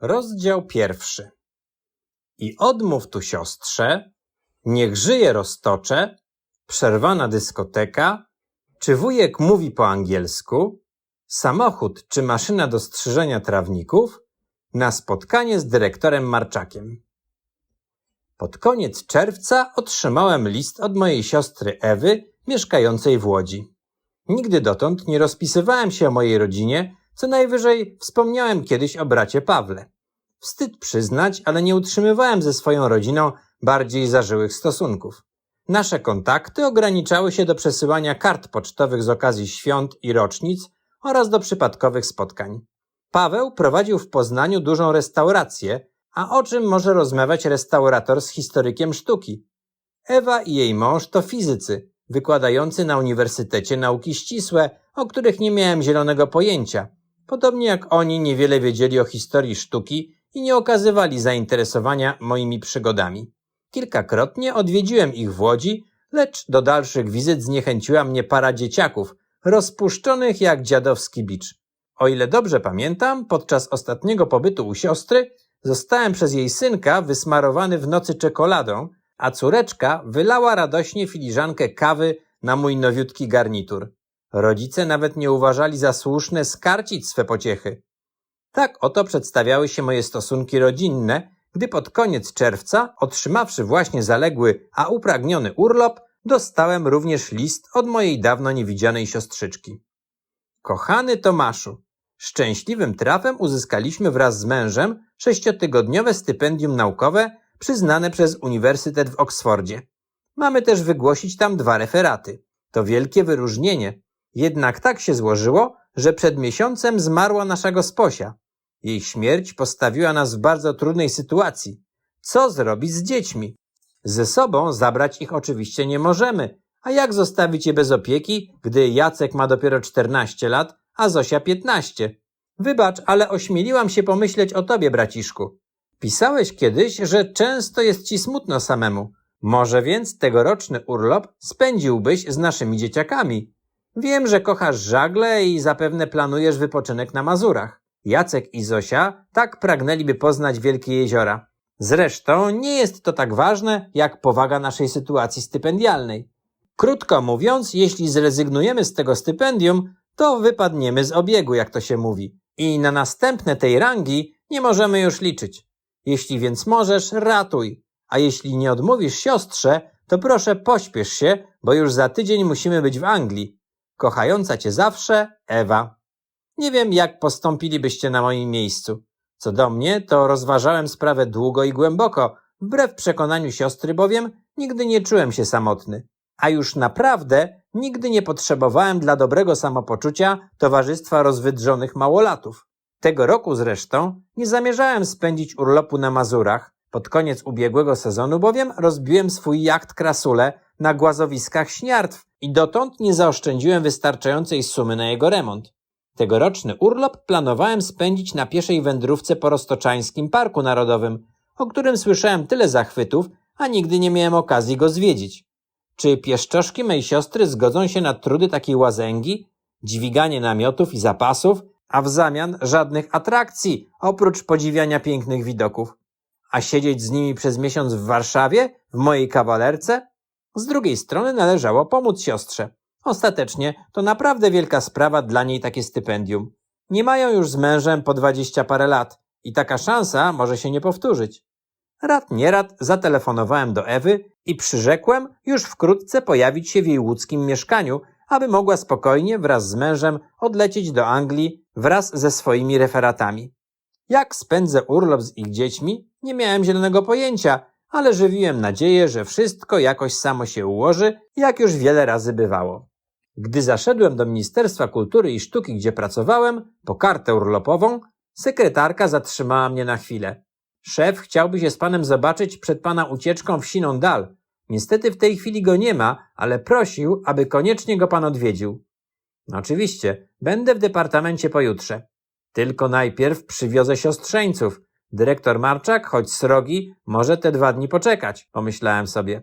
Rozdział pierwszy. I odmów tu siostrze, niech żyje roztocze, przerwana dyskoteka, czy wujek mówi po angielsku, samochód czy maszyna do strzyżenia trawników, na spotkanie z dyrektorem Marczakiem. Pod koniec czerwca otrzymałem list od mojej siostry Ewy, mieszkającej w Łodzi. Nigdy dotąd nie rozpisywałem się o mojej rodzinie, co najwyżej wspomniałem kiedyś o bracie Pawle. Wstyd przyznać, ale nie utrzymywałem ze swoją rodziną bardziej zażyłych stosunków. Nasze kontakty ograniczały się do przesyłania kart pocztowych z okazji świąt i rocznic oraz do przypadkowych spotkań. Paweł prowadził w Poznaniu dużą restaurację, a o czym może rozmawiać restaurator z historykiem sztuki? Ewa i jej mąż to fizycy, wykładający na Uniwersytecie Nauki Ścisłe, o których nie miałem zielonego pojęcia. Podobnie jak oni niewiele wiedzieli o historii sztuki i nie okazywali zainteresowania moimi przygodami. Kilkakrotnie odwiedziłem ich w Łodzi, lecz do dalszych wizyt zniechęciła mnie para dzieciaków, rozpuszczonych jak dziadowski bicz. O ile dobrze pamiętam, podczas ostatniego pobytu u siostry zostałem przez jej synka wysmarowany w nocy czekoladą, a córeczka wylała radośnie filiżankę kawy na mój nowiutki garnitur. Rodzice nawet nie uważali za słuszne skarcić swe pociechy. Tak oto przedstawiały się moje stosunki rodzinne, gdy pod koniec czerwca, otrzymawszy właśnie zaległy, a upragniony urlop, dostałem również list od mojej dawno niewidzianej siostrzyczki. Kochany Tomaszu, szczęśliwym trafem uzyskaliśmy wraz z mężem sześciotygodniowe stypendium naukowe przyznane przez Uniwersytet w Oksfordzie. Mamy też wygłosić tam dwa referaty. To wielkie wyróżnienie. Jednak tak się złożyło, że przed miesiącem zmarła nasza gosposia. Jej śmierć postawiła nas w bardzo trudnej sytuacji. Co zrobić z dziećmi? Ze sobą zabrać ich oczywiście nie możemy, a jak zostawić je bez opieki, gdy Jacek ma dopiero 14 lat, a Zosia 15? Wybacz, ale ośmieliłam się pomyśleć o tobie, braciszku. Pisałeś kiedyś, że często jest ci smutno samemu. Może więc tegoroczny urlop spędziłbyś z naszymi dzieciakami. Wiem, że kochasz żagle i zapewne planujesz wypoczynek na Mazurach. Jacek i Zosia tak pragnęliby poznać wielkie jeziora. Zresztą nie jest to tak ważne, jak powaga naszej sytuacji stypendialnej. Krótko mówiąc, jeśli zrezygnujemy z tego stypendium, to wypadniemy z obiegu, jak to się mówi. I na następne tej rangi nie możemy już liczyć. Jeśli więc możesz, ratuj. A jeśli nie odmówisz siostrze, to proszę pośpiesz się, bo już za tydzień musimy być w Anglii. Kochająca cię zawsze, Ewa. Nie wiem, jak postąpilibyście na moim miejscu. Co do mnie, to rozważałem sprawę długo i głęboko, wbrew przekonaniu siostry bowiem nigdy nie czułem się samotny. A już naprawdę nigdy nie potrzebowałem dla dobrego samopoczucia towarzystwa rozwydrzonych małolatów. Tego roku zresztą nie zamierzałem spędzić urlopu na Mazurach. Pod koniec ubiegłego sezonu bowiem rozbiłem swój jacht Krasule na głazowiskach Śniartw i dotąd nie zaoszczędziłem wystarczającej sumy na jego remont. Tegoroczny urlop planowałem spędzić na pieszej wędrówce po Roztoczańskim Parku Narodowym, o którym słyszałem tyle zachwytów, a nigdy nie miałem okazji go zwiedzić. Czy pieszczoszki mej siostry zgodzą się na trudy takiej łazęgi, dźwiganie namiotów i zapasów, a w zamian żadnych atrakcji, oprócz podziwiania pięknych widoków? A siedzieć z nimi przez miesiąc w Warszawie, w mojej kawalerce? Z drugiej strony należało pomóc siostrze. Ostatecznie to naprawdę wielka sprawa dla niej takie stypendium. Nie mają już z mężem po dwadzieścia parę lat i taka szansa może się nie powtórzyć. Rad nie rad zatelefonowałem do Ewy i przyrzekłem już wkrótce pojawić się w jej łódzkim mieszkaniu, aby mogła spokojnie wraz z mężem odlecieć do Anglii wraz ze swoimi referatami. Jak spędzę urlop z ich dziećmi, nie miałem zielonego pojęcia, ale żywiłem nadzieję, że wszystko jakoś samo się ułoży, jak już wiele razy bywało. Gdy zaszedłem do Ministerstwa Kultury i Sztuki, gdzie pracowałem, po kartę urlopową, sekretarka zatrzymała mnie na chwilę. Szef chciałby się z panem zobaczyć przed pana ucieczką w siną dal. Niestety w tej chwili go nie ma, ale prosił, aby koniecznie go pan odwiedził. No oczywiście, będę w departamencie pojutrze. Tylko najpierw przywiozę siostrzeńców. Dyrektor Marczak, choć srogi, może te dwa dni poczekać, pomyślałem sobie.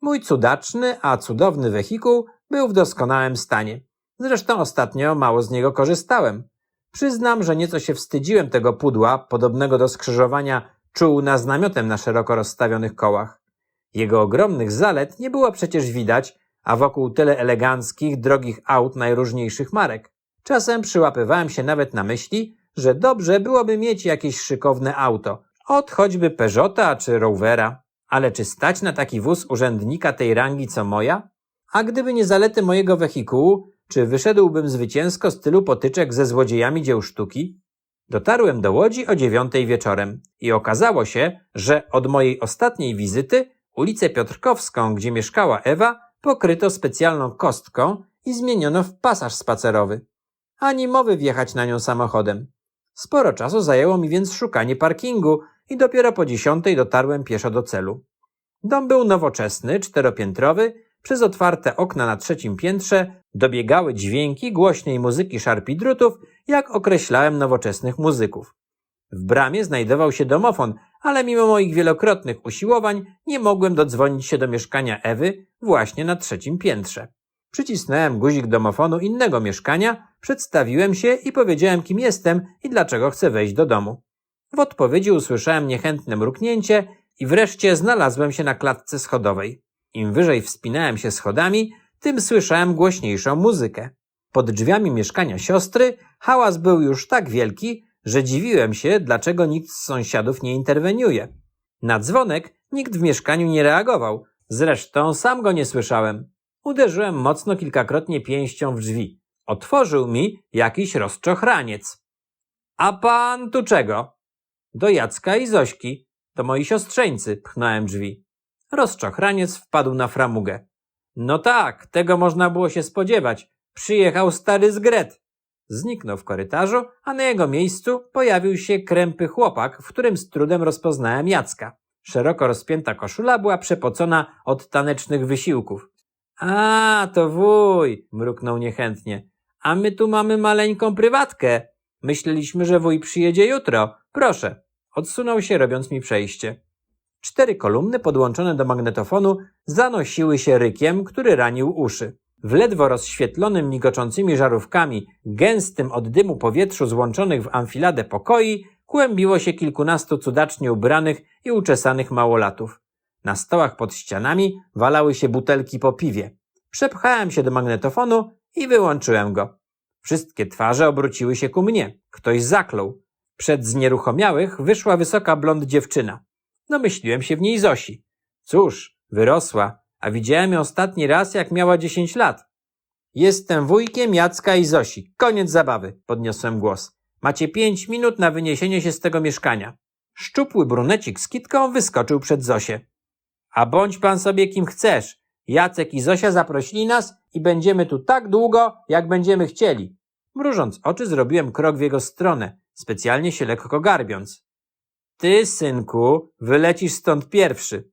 Mój cudaczny, a cudowny wehikuł był w doskonałym stanie. Zresztą ostatnio mało z niego korzystałem. Przyznam, że nieco się wstydziłem tego pudła, podobnego do skrzyżowania czółna z namiotem na szeroko rozstawionych kołach. Jego ogromnych zalet nie było przecież widać, a wokół tyle eleganckich, drogich aut najróżniejszych marek. Czasem przyłapywałem się nawet na myśli, że dobrze byłoby mieć jakieś szykowne auto, od choćby Peugeota czy Rovera. Ale czy stać na taki wóz urzędnika tej rangi co moja? A gdyby nie zalety mojego wehikułu, czy wyszedłbym zwycięsko z tylu potyczek ze złodziejami dzieł sztuki? Dotarłem do Łodzi o dziewiątej wieczorem i okazało się, że od mojej ostatniej wizyty ulicę Piotrkowską, gdzie mieszkała Ewa, pokryto specjalną kostką i zmieniono w pasaż spacerowy. Ani mowy wjechać na nią samochodem. Sporo czasu zajęło mi więc szukanie parkingu i dopiero po dziesiątej dotarłem pieszo do celu. Dom był nowoczesny, czteropiętrowy, przez otwarte okna na trzecim piętrze dobiegały dźwięki głośnej muzyki szarpidrutów, jak określałem nowoczesnych muzyków. W bramie znajdował się domofon, ale mimo moich wielokrotnych usiłowań nie mogłem dodzwonić się do mieszkania Ewy właśnie na trzecim piętrze. Przycisnąłem guzik domofonu innego mieszkania, przedstawiłem się i powiedziałem kim jestem i dlaczego chcę wejść do domu. W odpowiedzi usłyszałem niechętne mruknięcie i wreszcie znalazłem się na klatce schodowej. Im wyżej wspinałem się schodami, tym słyszałem głośniejszą muzykę. Pod drzwiami mieszkania siostry hałas był już tak wielki, że dziwiłem się, dlaczego nikt z sąsiadów nie interweniuje. Na dzwonek nikt w mieszkaniu nie reagował, zresztą sam go nie słyszałem. Uderzyłem mocno kilkakrotnie pięścią w drzwi. Otworzył mi jakiś rozczochraniec. A pan tu czego? Do Jacka i Zośki. To moi siostrzeńcy, pchnąłem drzwi. Rozczochraniec wpadł na framugę. No tak, tego można było się spodziewać. Przyjechał stary zgret. Zniknął w korytarzu, a na jego miejscu pojawił się krępy chłopak, w którym z trudem rozpoznałem Jacka. Szeroko rozpięta koszula była przepocona od tanecznych wysiłków. A, to wuj, mruknął niechętnie. A my tu mamy maleńką prywatkę. Myśleliśmy, że wuj przyjedzie jutro. Proszę. Odsunął się, robiąc mi przejście. Cztery kolumny podłączone do magnetofonu zanosiły się rykiem, który ranił uszy. W ledwo rozświetlonym migoczącymi żarówkami, gęstym od dymu powietrzu złączonych w amfiladę pokoi, kłębiło się kilkunastu cudacznie ubranych i uczesanych małolatów. Na stołach pod ścianami walały się butelki po piwie. Przepchałem się do magnetofonu i wyłączyłem go. Wszystkie twarze obróciły się ku mnie. Ktoś zaklął. Przed znieruchomiałych wyszła wysoka blond dziewczyna. Domyśliłem się w niej Zosi. Cóż, wyrosła, a widziałem ją ostatni raz, jak miała dziesięć lat. Jestem wujkiem Jacka i Zosi. Koniec zabawy, podniosłem głos. Macie pięć minut na wyniesienie się z tego mieszkania. Szczupły brunecik z kitką wyskoczył przed Zosię. A bądź pan sobie kim chcesz. Jacek i Zosia zaprosili nas i będziemy tu tak długo, jak będziemy chcieli. Mrużąc oczy, zrobiłem krok w jego stronę, specjalnie się lekko garbiąc. Ty, synku, wylecisz stąd pierwszy.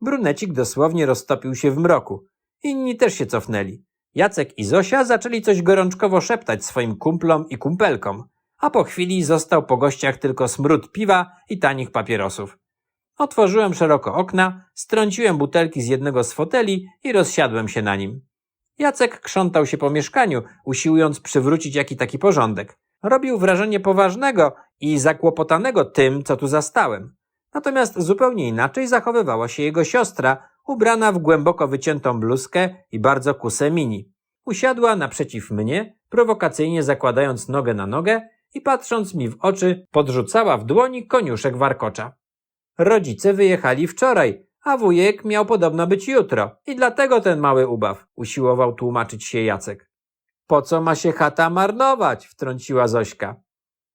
Brunecik dosłownie roztopił się w mroku. Inni też się cofnęli. Jacek i Zosia zaczęli coś gorączkowo szeptać swoim kumplom i kumpelkom, a po chwili został po gościach tylko smród piwa i tanich papierosów. Otworzyłem szeroko okna, strąciłem butelki z jednego z foteli i rozsiadłem się na nim. Jacek krzątał się po mieszkaniu, usiłując przywrócić jaki taki porządek. Robił wrażenie poważnego i zakłopotanego tym, co tu zastałem. Natomiast zupełnie inaczej zachowywała się jego siostra, ubrana w głęboko wyciętą bluzkę i bardzo kusę mini. Usiadła naprzeciw mnie, prowokacyjnie zakładając nogę na nogę i patrząc mi w oczy, podrzucała w dłoni koniuszek warkocza. Rodzice wyjechali wczoraj, a wujek miał podobno być jutro i dlatego ten mały ubaw, usiłował tłumaczyć się Jacek. Po co ma się chata marnować? wtrąciła Zośka.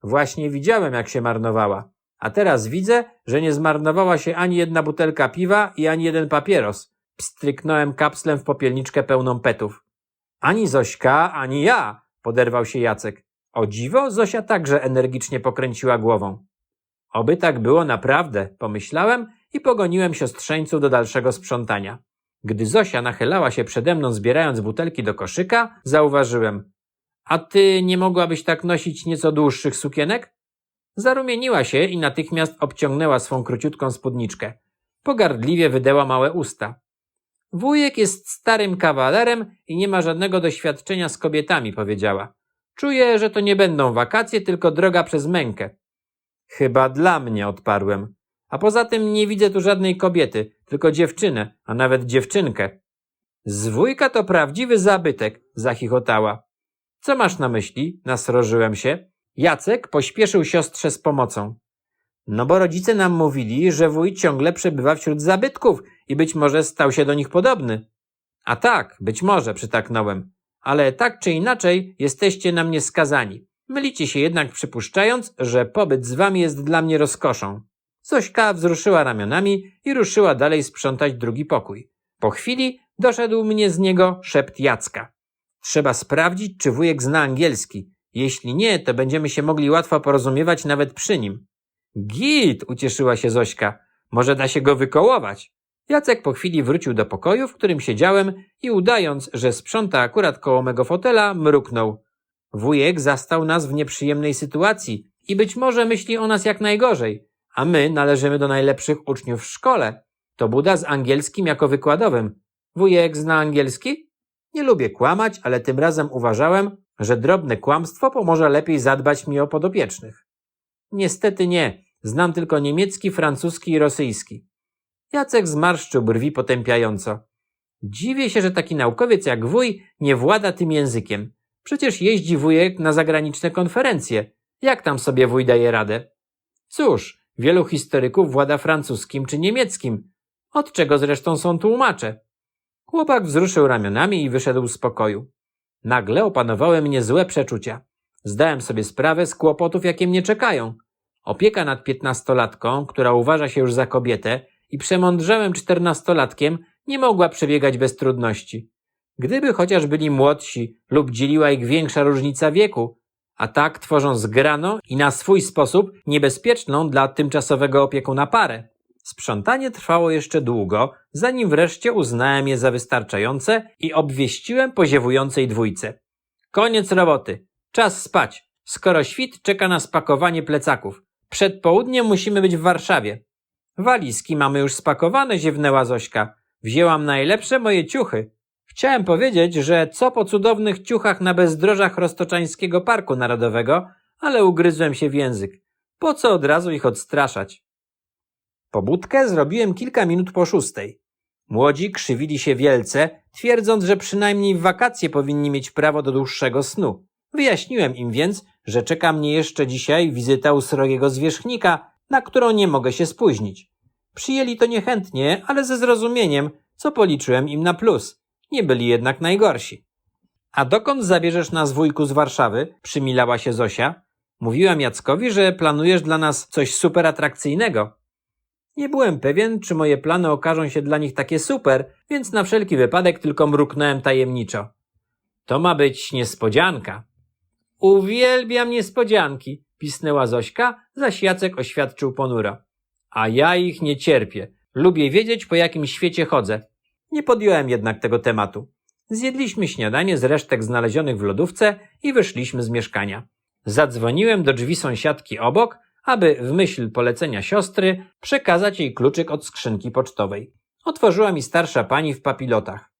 Właśnie widziałem, jak się marnowała. A teraz widzę, że nie zmarnowała się ani jedna butelka piwa i ani jeden papieros. Pstryknąłem kapslem w popielniczkę pełną petów. Ani Zośka, ani ja, poderwał się Jacek. O dziwo, Zosia także energicznie pokręciła głową. Oby tak było naprawdę, pomyślałem i pogoniłem siostrzeńców do dalszego sprzątania. Gdy Zosia nachylała się przede mną zbierając butelki do koszyka, zauważyłem. A ty nie mogłabyś tak nosić nieco dłuższych sukienek? Zarumieniła się i natychmiast obciągnęła swą króciutką spódniczkę. Pogardliwie wydęła małe usta. Wujek jest starym kawalerem i nie ma żadnego doświadczenia z kobietami, powiedziała. Czuję, że to nie będą wakacje, tylko droga przez mękę. Chyba dla mnie, odparłem. A poza tym nie widzę tu żadnej kobiety, tylko dziewczynę, a nawet dziewczynkę. Zwójka to prawdziwy zabytek, zachichotała. Co masz na myśli? Nasrożyłem się. Jacek pośpieszył siostrze z pomocą. No bo rodzice nam mówili, że wuj ciągle przebywa wśród zabytków i być może stał się do nich podobny. A tak, być może, przytaknąłem. Ale tak czy inaczej jesteście na mnie skazani. Mylicie się jednak przypuszczając, że pobyt z wami jest dla mnie rozkoszą. Zośka wzruszyła ramionami i ruszyła dalej sprzątać drugi pokój. Po chwili doszedł mnie z niego szept Jacka. Trzeba sprawdzić, czy wujek zna angielski. Jeśli nie, to będziemy się mogli łatwo porozumiewać nawet przy nim. Git, ucieszyła się Zośka. Może da się go wykołować. Jacek po chwili wrócił do pokoju, w którym siedziałem i udając, że sprząta akurat koło mego fotela, mruknął. Wujek zastał nas w nieprzyjemnej sytuacji i być może myśli o nas jak najgorzej, a my należymy do najlepszych uczniów w szkole. To Buda z angielskim jako wykładowym. Wujek zna angielski? Nie lubię kłamać, ale tym razem uważałem, że drobne kłamstwo pomoże lepiej zadbać mi o podopiecznych. Niestety nie. Znam tylko niemiecki, francuski i rosyjski. Jacek zmarszczył brwi potępiająco. Dziwię się, że taki naukowiec jak wuj nie włada tym językiem. Przecież jeździ wujek na zagraniczne konferencje. Jak tam sobie wuj daje radę? Cóż, wielu historyków włada francuskim czy niemieckim. Od czego zresztą są tłumacze. Chłopak wzruszył ramionami i wyszedł z pokoju. Nagle opanowały mnie złe przeczucia. Zdałem sobie sprawę z kłopotów, jakie mnie czekają. Opieka nad piętnastolatką, która uważa się już za kobietę, i przemądrzałym czternastolatkiem nie mogła przebiegać bez trudności. Gdyby chociaż byli młodsi lub dzieliła ich większa różnica wieku, a tak tworzą zgraną i na swój sposób niebezpieczną dla tymczasowego opiekuna parę. Sprzątanie trwało jeszcze długo, zanim wreszcie uznałem je za wystarczające i obwieściłem poziewującej dwójce. Koniec roboty. Czas spać. Skoro świt czeka na spakowanie plecaków. Przed południem musimy być w Warszawie. Walizki mamy już spakowane, ziewnęła Zośka. Wzięłam najlepsze moje ciuchy. Chciałem powiedzieć, że co po cudownych ciuchach na bezdrożach Roztoczańskiego Parku Narodowego, ale ugryzłem się w język. Po co od razu ich odstraszać? Pobudkę zrobiłem kilka minut po szóstej. Młodzi krzywili się wielce, twierdząc, że przynajmniej w wakacje powinni mieć prawo do dłuższego snu. Wyjaśniłem im więc, że czeka mnie jeszcze dzisiaj wizyta u srogiego zwierzchnika, na którą nie mogę się spóźnić. Przyjęli to niechętnie, ale ze zrozumieniem, co policzyłem im na plus. Nie byli jednak najgorsi. A dokąd zabierzesz nas wujku z Warszawy? Przymilała się Zosia. Mówiłam Jackowi, że planujesz dla nas coś super atrakcyjnego. Nie byłem pewien, czy moje plany okażą się dla nich takie super, więc na wszelki wypadek tylko mruknąłem tajemniczo. To ma być niespodzianka. Uwielbiam niespodzianki, pisnęła Zośka, zaś Jacek oświadczył ponuro. A ja ich nie cierpię. Lubię wiedzieć, po jakim świecie chodzę. Nie podjąłem jednak tego tematu. Zjedliśmy śniadanie z resztek znalezionych w lodówce i wyszliśmy z mieszkania. Zadzwoniłem do drzwi sąsiadki obok, aby w myśl polecenia siostry przekazać jej kluczyk od skrzynki pocztowej. Otworzyła mi starsza pani w papilotach.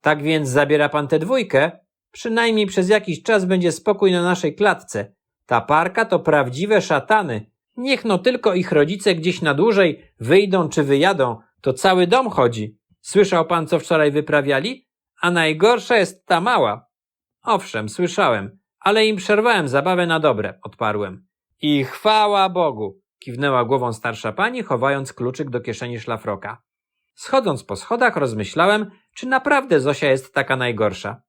Tak więc zabiera pan tę dwójkę? Przynajmniej przez jakiś czas będzie spokój na naszej klatce. Ta parka to prawdziwe szatany. Niech no tylko ich rodzice gdzieś na dłużej wyjdą czy wyjadą, to cały dom chodzi. Słyszał pan, co wczoraj wyprawiali? A najgorsza jest ta mała. Owszem, słyszałem, ale im przerwałem zabawę na dobre, odparłem. I chwała Bogu, kiwnęła głową starsza pani, chowając kluczyk do kieszeni szlafroka. Schodząc po schodach rozmyślałem, czy naprawdę Zosia jest taka najgorsza.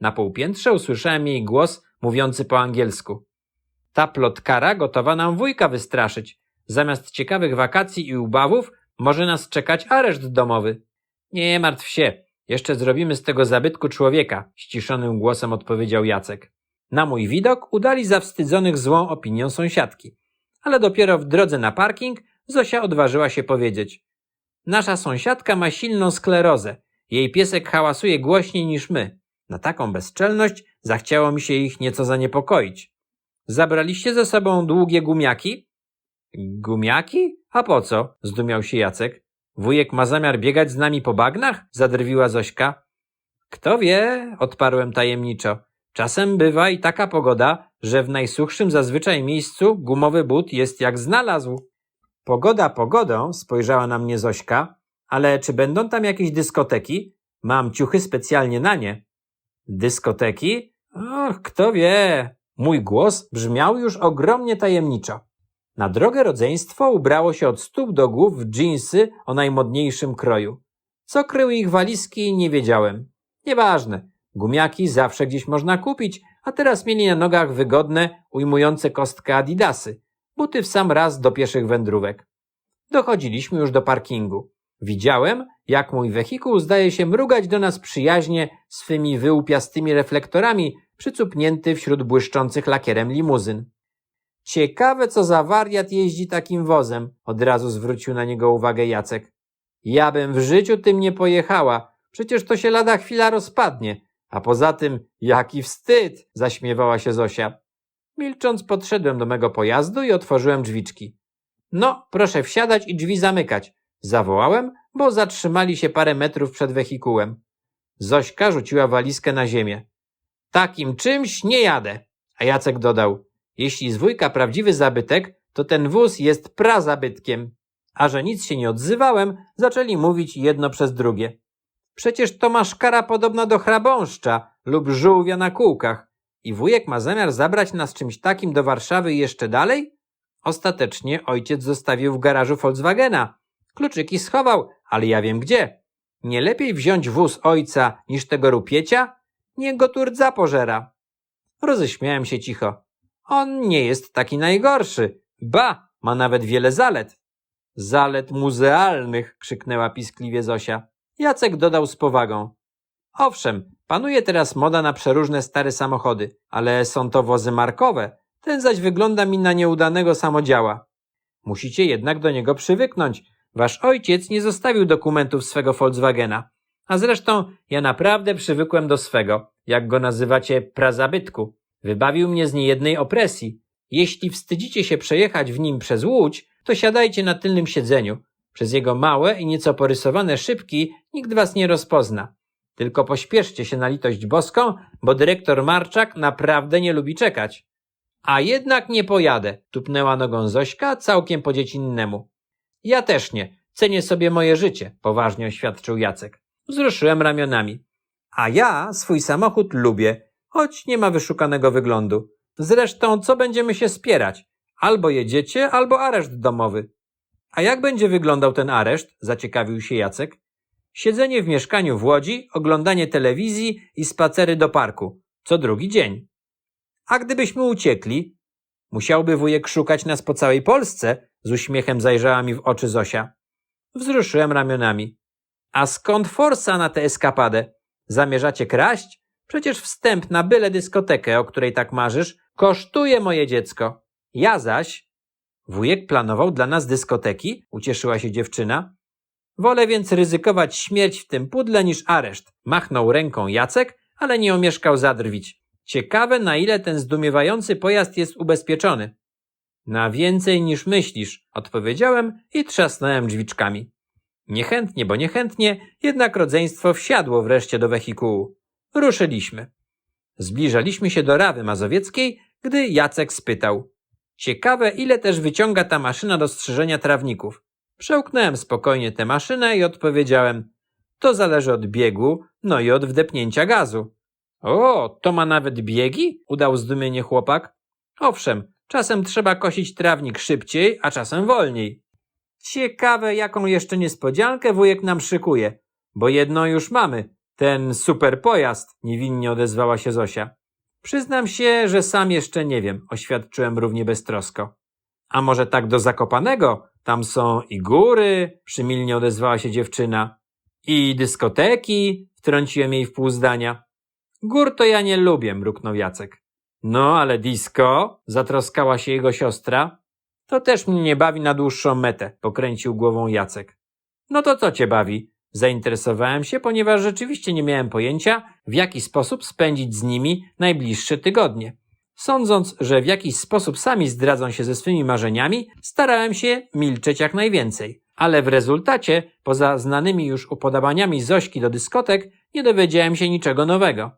Na półpiętrze usłyszałem jej głos mówiący po angielsku. Ta plotkara gotowa nam wujka wystraszyć. Zamiast ciekawych wakacji i ubawów może nas czekać areszt domowy. Nie martw się, jeszcze zrobimy z tego zabytku człowieka, ściszonym głosem odpowiedział Jacek. Na mój widok udali zawstydzonych złą opinią sąsiadki. Ale dopiero w drodze na parking Zosia odważyła się powiedzieć. Nasza sąsiadka ma silną sklerozę. Jej piesek hałasuje głośniej niż my. Na taką bezczelność zachciało mi się ich nieco zaniepokoić. Zabraliście ze sobą długie gumiaki? Gumiaki? A po co? Zdumiał się Jacek. Wujek ma zamiar biegać z nami po bagnach? Zadrwiła Zośka. Kto wie? Odparłem tajemniczo. Czasem bywa i taka pogoda, że w najsuchszym zazwyczaj miejscu gumowy but jest jak znalazł. Pogoda pogodą, spojrzała na mnie Zośka, ale czy będą tam jakieś dyskoteki? Mam ciuchy specjalnie na nie. Dyskoteki? Och, kto wie. Mój głos brzmiał już ogromnie tajemniczo. Na drogę rodzeństwo ubrało się od stóp do głów w dżinsy o najmodniejszym kroju. Co kryły ich walizki, nie wiedziałem. Nieważne. Gumiaki zawsze gdzieś można kupić, a teraz mieli na nogach wygodne, ujmujące kostkę adidasy. Buty w sam raz do pieszych wędrówek. Dochodziliśmy już do parkingu. Widziałem, jak mój wehikuł zdaje się mrugać do nas przyjaźnie swymi wyłupiastymi reflektorami, przycupnięty wśród błyszczących lakierem limuzyn. Ciekawe, co za wariat jeździ takim wozem, od razu zwrócił na niego uwagę Jacek. Ja bym w życiu tym nie pojechała, przecież to się lada chwila rozpadnie. A poza tym, jaki wstyd, zaśmiewała się Zosia. Milcząc podszedłem do mego pojazdu i otworzyłem drzwiczki. No, proszę wsiadać i drzwi zamykać, zawołałem, bo zatrzymali się parę metrów przed wehikułem. Zośka rzuciła walizkę na ziemię. Takim czymś nie jadę. A Jacek dodał, jeśli z wujka prawdziwy zabytek, to ten wóz jest prazabytkiem. A że nic się nie odzywałem, zaczęli mówić jedno przez drugie. Przecież to ma szkara podobna do chrabąszcza lub żółwia na kółkach. I wujek ma zamiar zabrać nas czymś takim do Warszawy jeszcze dalej? Ostatecznie ojciec zostawił w garażu Volkswagena. Kluczyki schował, ale ja wiem gdzie. Nie lepiej wziąć wóz ojca niż tego rupiecia? Niech go tu rdza pożera. Roześmiałem się cicho. On nie jest taki najgorszy. Ba, ma nawet wiele zalet. Zalet muzealnych, krzyknęła piskliwie Zosia. Jacek dodał z powagą. Owszem, panuje teraz moda na przeróżne stare samochody, ale są to wozy markowe. Ten zaś wygląda mi na nieudanego samodziała. Musicie jednak do niego przywyknąć. Wasz ojciec nie zostawił dokumentów swego Volkswagena. A zresztą ja naprawdę przywykłem do swego, jak go nazywacie, prazabytku. Wybawił mnie z niejednej opresji. Jeśli wstydzicie się przejechać w nim przez Łódź, to siadajcie na tylnym siedzeniu. Przez jego małe i nieco porysowane szybki nikt was nie rozpozna. Tylko pośpieszcie się na litość boską, bo dyrektor Marczak naprawdę nie lubi czekać. A jednak nie pojadę, tupnęła nogą Zośka całkiem po dziecinnemu. Ja też nie, cenię sobie moje życie, poważnie oświadczył Jacek. Wzruszyłem ramionami. A ja swój samochód lubię, choć nie ma wyszukanego wyglądu. Zresztą, co będziemy się spierać? Albo jedziecie, albo areszt domowy. A jak będzie wyglądał ten areszt? Zaciekawił się Jacek. Siedzenie w mieszkaniu w Łodzi, oglądanie telewizji i spacery do parku. Co drugi dzień. A gdybyśmy uciekli? Musiałby wujek szukać nas po całej Polsce? Z uśmiechem zajrzała mi w oczy Zosia. Wzruszyłem ramionami. A skąd forsa na tę eskapadę? Zamierzacie kraść? Przecież wstęp na byle dyskotekę, o której tak marzysz, kosztuje moje dziecko. Ja zaś... Wujek planował dla nas dyskoteki? Ucieszyła się dziewczyna. Wolę więc ryzykować śmierć w tym pudle niż areszt. Machnął ręką Jacek, ale nie omieszkał zadrwić. Ciekawe, na ile ten zdumiewający pojazd jest ubezpieczony. Na więcej niż myślisz, odpowiedziałem i trzasnąłem drzwiczkami. Niechętnie, bo niechętnie, jednak rodzeństwo wsiadło wreszcie do wehikułu. Ruszyliśmy. Zbliżaliśmy się do Rawy Mazowieckiej, gdy Jacek spytał. Ciekawe, ile też wyciąga ta maszyna do strzyżenia trawników. Przełknąłem spokojnie tę maszynę i odpowiedziałem. To zależy od biegu, no i od wdepnięcia gazu. O, to ma nawet biegi? udał zdumienie chłopak. Owszem, czasem trzeba kosić trawnik szybciej, a czasem wolniej. Ciekawe, jaką jeszcze niespodziankę wujek nam szykuje, bo jedno już mamy, ten super pojazd, niewinnie odezwała się Zosia. Przyznam się, że sam jeszcze nie wiem, oświadczyłem równie beztrosko. A może tak do Zakopanego? Tam są i góry, przymilnie odezwała się dziewczyna. I dyskoteki, wtrąciłem jej w pół zdania. Gór to ja nie lubię, mruknął Jacek. No, ale disco, zatroskała się jego siostra. To też mnie nie bawi na dłuższą metę, pokręcił głową Jacek. No to co cię bawi? Zainteresowałem się, ponieważ rzeczywiście nie miałem pojęcia, w jaki sposób spędzić z nimi najbliższe tygodnie. Sądząc, że w jakiś sposób sami zdradzą się ze swymi marzeniami, starałem się milczeć jak najwięcej. Ale w rezultacie, poza znanymi już upodobaniami Zośki do dyskotek, nie dowiedziałem się niczego nowego.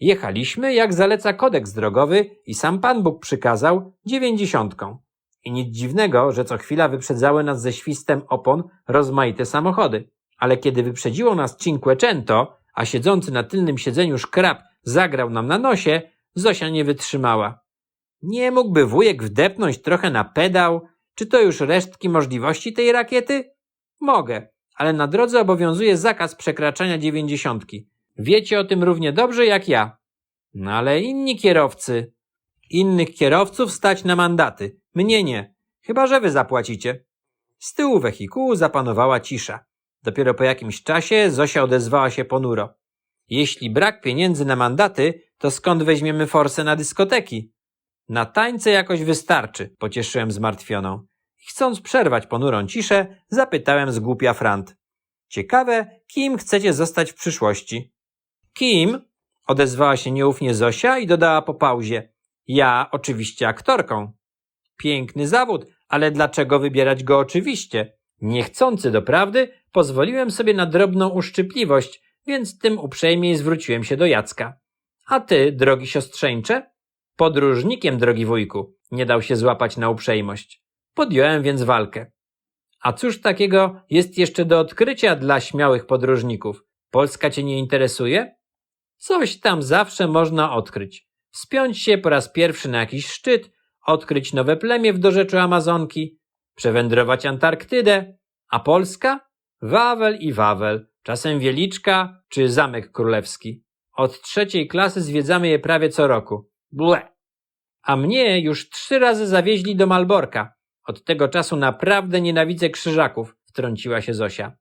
Jechaliśmy, jak zaleca kodeks drogowy i sam Pan Bóg przykazał, dziewięćdziesiątką. I nic dziwnego, że co chwila wyprzedzały nas ze świstem opon rozmaite samochody. Ale kiedy wyprzedziło nas Cinquecento, a siedzący na tylnym siedzeniu szkrab zagrał nam na nosie, Zosia nie wytrzymała. Nie mógłby wujek wdepnąć trochę na pedał? Czy to już resztki możliwości tej rakiety? Mogę, ale na drodze obowiązuje zakaz przekraczania dziewięćdziesiątki. Wiecie o tym równie dobrze jak ja. No ale inni kierowcy. Innych kierowców stać na mandaty. Mnie nie. Chyba, że wy zapłacicie. Z tyłu wehikułu zapanowała cisza. Dopiero po jakimś czasie Zosia odezwała się ponuro. Jeśli brak pieniędzy na mandaty, to skąd weźmiemy forsę na dyskoteki? Na tańce jakoś wystarczy, pocieszyłem zmartwioną. Chcąc przerwać ponurą ciszę, zapytałem z głupia Frant. Ciekawe, kim chcecie zostać w przyszłości? Kim? Odezwała się nieufnie Zosia i dodała po pauzie. Ja oczywiście aktorką. Piękny zawód, ale dlaczego wybierać go oczywiście? Niechcący doprawdy, pozwoliłem sobie na drobną uszczypliwość, więc tym uprzejmiej zwróciłem się do Jacka. A ty, drogi siostrzeńcze? Podróżnikiem, drogi wujku, nie dał się złapać na uprzejmość. Podjąłem więc walkę. A cóż takiego jest jeszcze do odkrycia dla śmiałych podróżników? Polska cię nie interesuje? Coś tam zawsze można odkryć. Wspiąć się po raz pierwszy na jakiś szczyt, odkryć nowe plemię w dorzeczu Amazonki, przewędrować Antarktydę, a Polska? Wawel i Wawel, czasem Wieliczka czy Zamek Królewski. Od trzeciej klasy zwiedzamy je prawie co roku. Ble. A mnie już trzy razy zawieźli do Malborka. Od tego czasu naprawdę nienawidzę krzyżaków, wtrąciła się Zosia.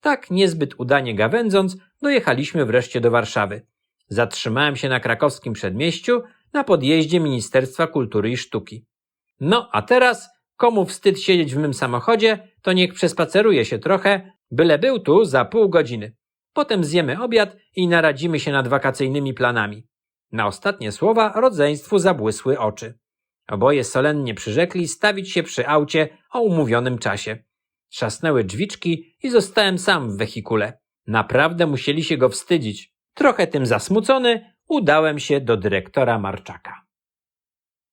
Tak niezbyt udanie gawędząc, dojechaliśmy wreszcie do Warszawy. Zatrzymałem się na krakowskim przedmieściu, na podjeździe Ministerstwa Kultury i Sztuki. No, a teraz, komu wstyd siedzieć w mym samochodzie, to niech przespaceruje się trochę, byle był tu za pół godziny. Potem zjemy obiad i naradzimy się nad wakacyjnymi planami. Na ostatnie słowa rodzeństwu zabłysły oczy. Oboje solennie przyrzekli stawić się przy aucie o umówionym czasie. Trzasnęły drzwiczki i zostałem sam w wehikule. Naprawdę musieli się go wstydzić. Trochę tym zasmucony, udałem się do dyrektora Marczaka.